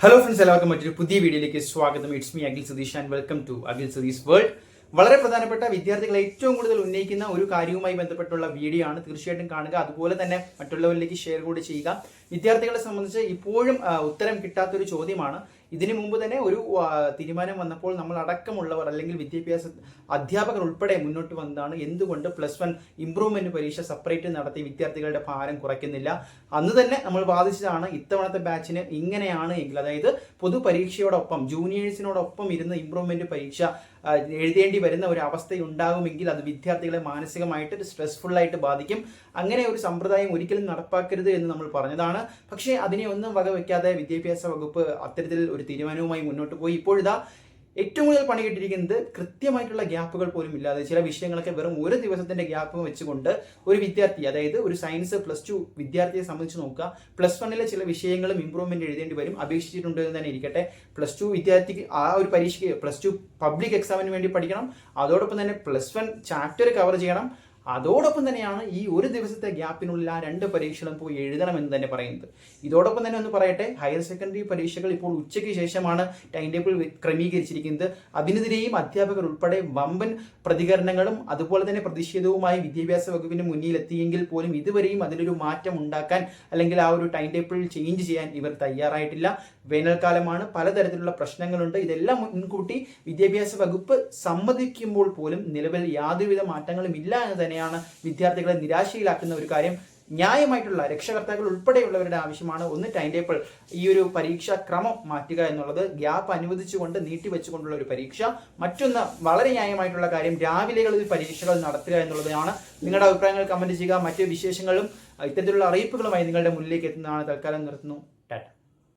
Hello friends എല്ലാവർക്കും മറ്റൊരു പുതിയ വീഡിയോയിലേക്ക് സ്വാഗതം. It's me Akhil Satheesh and welcome to Akhil Satheesh world വളരെ പ്രധാനപ്പെട്ട വിദ്യാർത്ഥികൾ ഏറ്റവും കൂടുതൽ ഉന്നയിക്കുന്ന ഒരു കാര്യവുമായി ബന്ധപ്പെട്ടുള്ള വീഡിയോ ആണ്. തീർച്ചയായിട്ടും കാണുക. അതുപോലെ തന്നെ മറ്റുള്ളവരിലേക്ക് ഷെയർ കൂടി ചെയ്യുക. വിദ്യാർത്ഥികളെ സംബന്ധിച്ച് ഇപ്പോഴും ഉത്തരം കിട്ടാത്തൊരു ചോദ്യമാണ്. ഇതിനു മുമ്പ് തന്നെ ഒരു തീരുമാനം വന്നപ്പോൾ നമ്മൾ അടക്കമുള്ളവർ അല്ലെങ്കിൽ വിദ്യാഭ്യാസ അധ്യാപകർ ഉൾപ്പെടെ മുന്നോട്ട് വന്നതാണ്. എന്തുകൊണ്ട് പ്ലസ് വൺ ഇംപ്രൂവ്മെന്റ് പരീക്ഷ സെപ്പറേറ്റ് നടത്തി വിദ്യാർത്ഥികളുടെ ഭാരം കുറയ്ക്കുന്നില്ല? അന്ന് തന്നെ നമ്മൾ വാദിച്ചതാണ് ഇത്തവണത്തെ ബാച്ചിന് ഇങ്ങനെയാണ് എങ്കിൽ അതായത് പൊതുപരീക്ഷയോടൊപ്പം ജൂനിയേഴ്സിനോടൊപ്പം ഇരുന്ന് ഇംപ്രൂവ്മെന്റ് പരീക്ഷ എഴുതേണ്ടി വരുന്ന ഒരു അവസ്ഥയുണ്ടാകുമെങ്കിൽ അത് വിദ്യാർത്ഥികളെ മാനസികമായിട്ട് സ്ട്രെസ്ഫുൾ ആയിട്ട് ബാധിക്കും. അങ്ങനെ ഒരു സമ്പ്രദായം ഒരിക്കലും നടപ്പാക്കരുത് എന്ന് നമ്മൾ പറഞ്ഞതാണ്. പക്ഷേ അതിനെ ഒന്നും വകവെക്കാതെ വിദ്യാഭ്യാസ വകുപ്പ് അത്തരത്തിൽ ഒരു തീരുമാനവുമായി മുന്നോട്ട് പോയി. ഇപ്പോഴിതാ ഏറ്റവും കൂടുതൽ പണി കിട്ടിയിരിക്കുന്നത് കൃത്യമായിട്ടുള്ള ഗ്യാപ്പുകൾ പോലും ഇല്ലാതെ ചില വിഷയങ്ങളൊക്കെ വെറും ഒരു ദിവസത്തിന്റെ ഗ്യാപ്പ് വെച്ചുകൊണ്ട് ഒരു വിദ്യാർത്ഥി അതായത് ഒരു സയൻസ് പ്ലസ് ടു വിദ്യാർത്ഥിയെ സംബന്ധിച്ച് നോക്കുക. പ്ലസ് വണ്ണിലെ ചില വിഷയങ്ങളും ഇമ്പ്രൂവ്മെന്റ് എഴുതേണ്ടി വരും. അപേക്ഷിച്ചിട്ടുണ്ട് എന്ന് തന്നെ ഇരിക്കട്ടെ. പ്ലസ് ടു വിദ്യാർത്ഥിക്ക് ആ ഒരു പരീക്ഷയ്ക്ക് പ്ലസ് ടു പബ്ലിക് എക്സാമിന് വേണ്ടി പഠിക്കണം. അതോടൊപ്പം തന്നെ പ്ലസ് വൺ ചാപ്റ്റർ കവർ ചെയ്യണം. അതോടൊപ്പം തന്നെയാണ് ഈ ഒരു ദിവസത്തെ ഗ്യാപ്പിനുള്ളിൽ ആ രണ്ട് പരീക്ഷകളും പോയി എഴുതണം എന്ന് തന്നെ പറയുന്നത്. ഇതോടൊപ്പം തന്നെ ഒന്ന് പറയട്ടെ ഹയർ സെക്കൻഡറി പരീക്ഷകൾ ഇപ്പോൾ ഉച്ചയ്ക്ക് ശേഷമാണ് ടൈം ടേബിൾ ക്രമീകരിച്ചിരിക്കുന്നത്. അതിനെതിരെയും അധ്യാപകർ ഉൾപ്പെടെ വമ്പൻ പ്രതികരണങ്ങളും അതുപോലെ തന്നെ പ്രതിഷേധവുമായി വിദ്യാഭ്യാസ വകുപ്പിന് മുന്നിൽ എത്തിയെങ്കിൽ പോലും ഇതുവരെയും അതിലൊരു മാറ്റം ഉണ്ടാക്കാൻ അല്ലെങ്കിൽ ആ ഒരു ടൈം ടേബിൾ ചേഞ്ച് ചെയ്യാൻ ഇവർ തയ്യാറായിട്ടില്ല. വേനൽക്കാലമാണ് പലതരത്തിലുള്ള പ്രശ്നങ്ങളുണ്ട്. ഇതെല്ലാം മുൻകൂട്ടി വിദ്യാഭ്യാസ വകുപ്പ് സമ്മതിക്കുമ്പോൾ പോലും നിലവിൽ യാതൊരുവിധ മാറ്റങ്ങളും ഇല്ല എന്ന് തന്നെയാണ് വിദ്യാർത്ഥികളെ നിരാശയിലാക്കുന്ന ഒരു കാര്യം. ന്യായമായിട്ടുള്ള രക്ഷകർത്താക്കൾ ഉൾപ്പെടെയുള്ളവരുടെ ആവശ്യമാണ്. ഒന്ന് ടൈം ടേബിൾ ഈ ഒരു പരീക്ഷാ ക്രമം മാറ്റുക എന്നുള്ളത് ഗ്യാപ്പ് അനുവദിച്ചുകൊണ്ട് നീട്ടിവെച്ചുകൊണ്ടുള്ള ഒരു പരീക്ഷ. മറ്റൊന്ന് വളരെ ന്യായമായിട്ടുള്ള കാര്യം രാവിലെകളിൽ പരീക്ഷകൾ നടത്തുക എന്നുള്ളതാണ്. നിങ്ങളുടെ അഭിപ്രായങ്ങൾ കമന്റ് ചെയ്യുക. മറ്റ് വിശേഷങ്ങളും ഇത്തരത്തിലുള്ള അറിയിപ്പുകളുമായി നിങ്ങളുടെ മുന്നിലേക്ക് എത്തുന്നതാണ്. തൽക്കാലം നിർത്തുന്നു.